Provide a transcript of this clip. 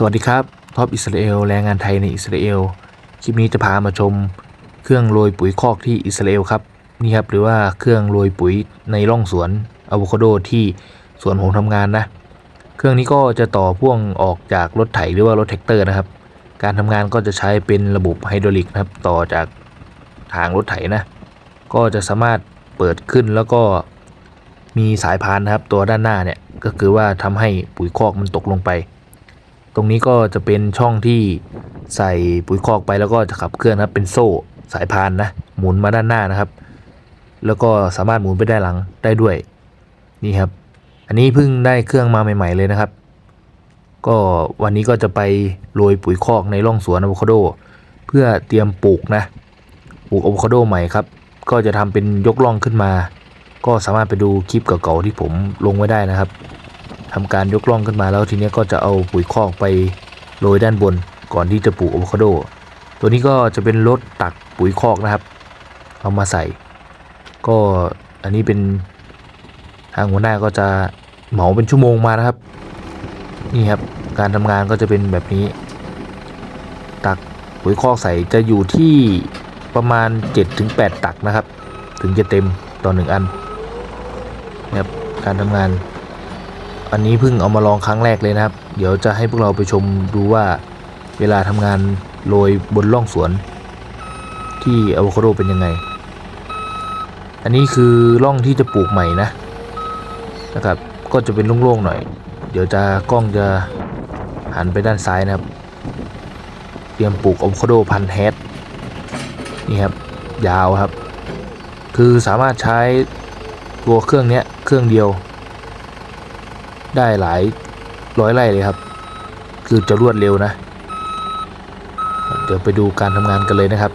สวัสดีครับท็อปอิสราเอลแรงงานไทยในอิสราเอลคลิปนี้จะพามาชม เครื่องโรยปุ๋ยคอกที่อิสราเอลครับนี่ครับหรือว่าเครื่องโรยปุ๋ยในร่องสวนอะโวคาโดที่สวนผมทำงานนะ เครื่องนี้ก็จะต่อพ่วงออกจากรถไถหรือว่ารถแท็กเตอร์นะครับ การทำงานก็จะใช้เป็นระบบไฮดรอลิกนะครับต่อจากทางรถไถนะ ก็จะสามารถเปิดขึ้นแล้วก็มีสายพานนะครับ ตัวด้านหน้าเนี่ยก็คือว่าทำให้ปุ๋ยคอกมันตกลงไป ตรงนี้ก็จะเป็นช่องที่ใส่ปุ๋ยคอกไปแล้วก็จะขับเคลื่อนนะครับเป็นโซ่สายพานนะหมุนมาด้านหน้านะครับ แล้วก็สามารถหมุนไปได้านหลังได้ด้วยนี่ครับ อันนี้เพิ่งได้เครื่องมาใหม่ ๆ เลยนะครับ ก็วันนี้ก็จะไปโรยปุ๋ยคอกในร่องสวนอะโวคาโด เพื่อเตรียมปลูกนะปลูกอะโวคาโดใหม่ครับ ก็จะทำเป็นยกร่องขึ้นมา ก็สามารถไปดูคลิปเก่าๆที่ผมลงไว้ได้นะครับ ทำการยกล่องขึ้นมาแล้วทีนี้ก็จะเอาปุ๋ยคอกไปโรยด้านบนก่อนที่จะปลูกอะโวคาโด ตัวนี้ก็จะเป็นรถตักปุ๋ยคอกนะครับ เอามาใส่ ก็อันนี้เป็นทางหัวหน้าก็จะเหมาเป็นชั่วโมงมานะครับ นี่ครับการทำงานก็จะเป็นแบบนี้ ตักปุ๋ยคอกใส่จะอยู่ที่ประมาณ 7-8 ตักนะครับ ถึงจะเต็มต่อหนึ่งอันนะครับการทำงาน อันนี้เพิ่งเอามาลองครั้งแรกเลยนะครับ เดี๋ยวจะให้พวกเราไปชมดูว่าเวลาทำงานโรยบนร่องสวน ที่อะโวคาโดเป็นยังไง อันนี้คือร่องที่จะปลูกใหม่นะนะครับ ก็จะเป็นโล่งๆหน่อย เดี๋ยวจะกล้องจะหันไปด้านซ้ายนะครับ เตรียมปลูกอะโวคาโดพันแฮดนี่ครับ ยาวครับ คือสามารถใช้ตัวเครื่องนี้เครื่องเดียว ได้หลายร้อยไร่เลยครับ คือจะรวดเร็วนะ เดี๋ยวไปดูการทำงานกันเลยนะครับ